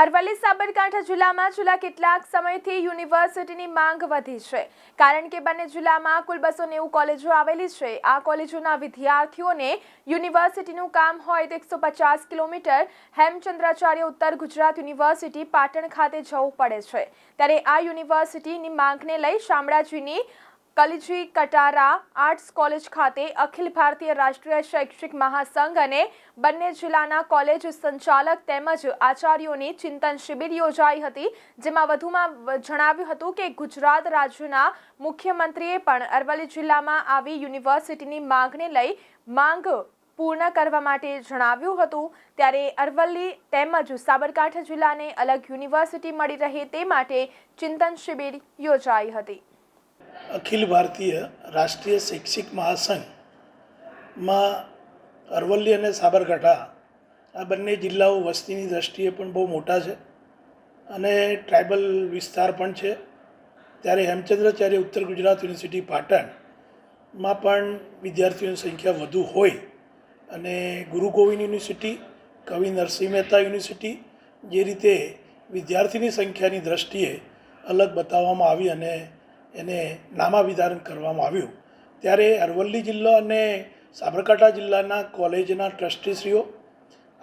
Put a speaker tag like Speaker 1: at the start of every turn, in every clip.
Speaker 1: અરવલ્લી સાબરકાંઠા જિલ્લામાં છેલ્લા કેટલાક સમયથી યુનિવર્સિટીની માંગ વધી છે. કારણ કે બંને જિલ્લામાં કુલ બસો નેવું કોલેજો આવેલી છે. આ કોલેજોના વિદ્યાર્થીઓને યુનિવર્સિટીનું કામ હોય તો એકસો પચાસ કિલોમીટર હેમચંદ્રાચાર્ય ઉત્તર ગુજરાત યુનિવર્સિટી પાટણ ખાતે જવું પડે છે. ત્યારે આ યુનિવર્સિટીની માંગને લઈ શામળાજીની કલજી કટારા આર્ટ્સ કોલેજ ખાતે અખિલ ભારતીય રાષ્ટ્રીય શૈક્ષિક મહાસંઘ અને બંને જિલ્લાના કોલેજ સંચાલક તેમજ આચાર્યોની ચિંતન શિબિર યોજાઈ હતી, જેમાં વધુમાં જણાવ્યું હતું કે ગુજરાત રાજ્યના મુખ્યમંત્રીએ પણ અરવલ્લી જિલ્લામાં આવી યુનિવર્સિટીની માંગને લઈ માંગ પૂર્ણ કરવા માટે જણાવ્યું હતું. ત્યારે અરવલ્લી તેમજ સાબરકાંઠા જિલ્લાને અલગ યુનિવર્સિટી મળી રહે તે માટે ચિંતન શિબિર યોજાઈ હતી.
Speaker 2: અખિલ ભારતીય રાષ્ટ્રીય શૈક્ષિક મહાસંઘમાં અરવલ્લી અને સાબરકાંઠા આ બંને જિલ્લાઓ વસ્તીની દ્રષ્ટિએ પણ બહુ મોટા છે અને ટ્રાઇબલ વિસ્તાર પણ છે. ત્યારે હેમચંદ્રાચાર્ય ઉત્તર ગુજરાત યુનિવર્સિટી પાટણમાં પણ વિદ્યાર્થીઓની સંખ્યા વધુ હોય અને ગુરુ ગોવિંદ યુનિવર્સિટી, કવિ નરસિંહ મહેતા યુનિવર્સિટી જે રીતે વિદ્યાર્થીની સંખ્યાની દ્રષ્ટિએ અલગ બતાવવામાં આવી અને એને નામાભિધારણ કરવામાં આવ્યું. ત્યારે અરવલ્લી જિલ્લો અને સાબરકાંઠા જિલ્લાના કોલેજના ટ્રસ્ટીશ્રીઓ,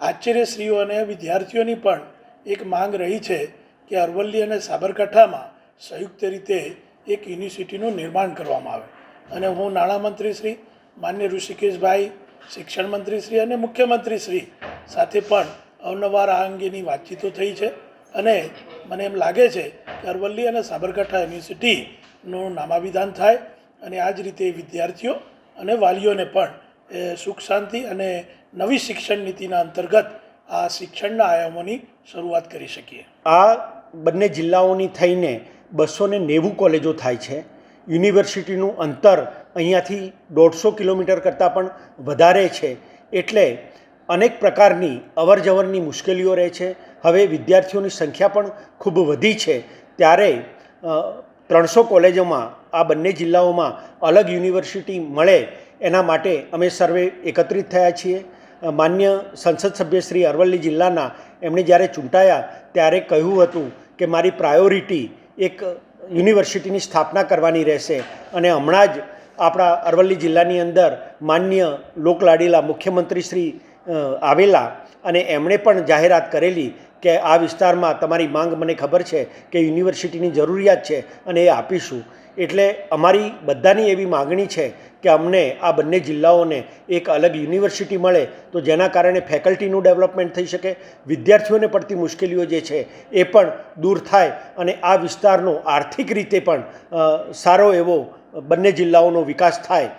Speaker 2: આચાર્યશ્રીઓ અને વિદ્યાર્થીઓની પણ એક માંગ રહી છે કે અરવલ્લી અને સાબરકાંઠામાં સંયુક્ત રીતે એક યુનિવર્સિટીનું નિર્માણ કરવામાં આવે. અને હું નાણામંત્રી શ્રી માન્ય ઋષિકેશભાઈ, શિક્ષણ મંત્રી શ્રી અને મુખ્યમંત્રી શ્રી સાથે પણ અવનવાર આ અંગેની વાતચીતો થઈ છે. અને મને એમ લાગે છે કે અરવલ્લી અને સાબરકાંઠા યુનિવર્સિટીનું નામાભિધાન થાય અને આ જ રીતે વિદ્યાર્થીઓ અને વાલીઓને પણ સુખ શાંતિ અને નવી શિક્ષણ નીતિના અંતર્ગત આ શિક્ષણના આયામોની શરૂઆત કરી શકીએ.
Speaker 3: આ બંને જિલ્લાઓની થઈને બસો ને નેવું કોલેજો થાય છે. યુનિવર્સિટીનું અંતર અહીંયાથી દોઢસો કિલોમીટર કરતાં પણ વધારે છે. એટલે અનેક પ્રકારની અવરજવરની મુશ્કેલીઓ રહે છે. હવે વિદ્યાર્થીઓની સંખ્યા પણ ખૂબ વધી છે. ત્યારે ત્રણસો કોલેજોમાં આ બંને જિલ્લાઓમાં અલગ યુનિવર્સિટી મળે એના માટે અમે સર્વે એકત્રિત થયા છીએ. માન્ય સંસદ સભ્ય શ્રી અરવલ્લી જિલ્લાના એમણે જ્યારે ચૂંટાયા ત્યારે કહ્યું હતું કે મારી પ્રાયોરિટી એક યુનિવર્સિટીની સ્થાપના કરવાની રહેશે અને હમણાં જ આપણા અરવલ્લી જિલ્લાની અંદર માન્ય લોકલાડીલા મુખ્યમંત્રી શ્રી આવેલા અને એમણે પણ જાહેરાત કરેલી કે આ વિસ્તારમાં તમારી માંગ મને ખબર છે કે યુનિવર્સિટીની જરૂરિયાત છે અને એ આપીશું. એટલે અમારી બધાની એવી માગણી છે કે અમને આ બંને જિલ્લાઓને એક અલગ યુનિવર્સિટી મળે તો જેના કારણે ફેકલ્ટીનું ડેવલપમેન્ટ થઈ શકે, વિદ્યાર્થીઓને પડતી મુશ્કેલીઓ જે છે એ પણ દૂર થાય અને આ વિસ્તારનો આર્થિક રીતે પણ સારો એવો બંને જિલ્લાઓનો વિકાસ થાય.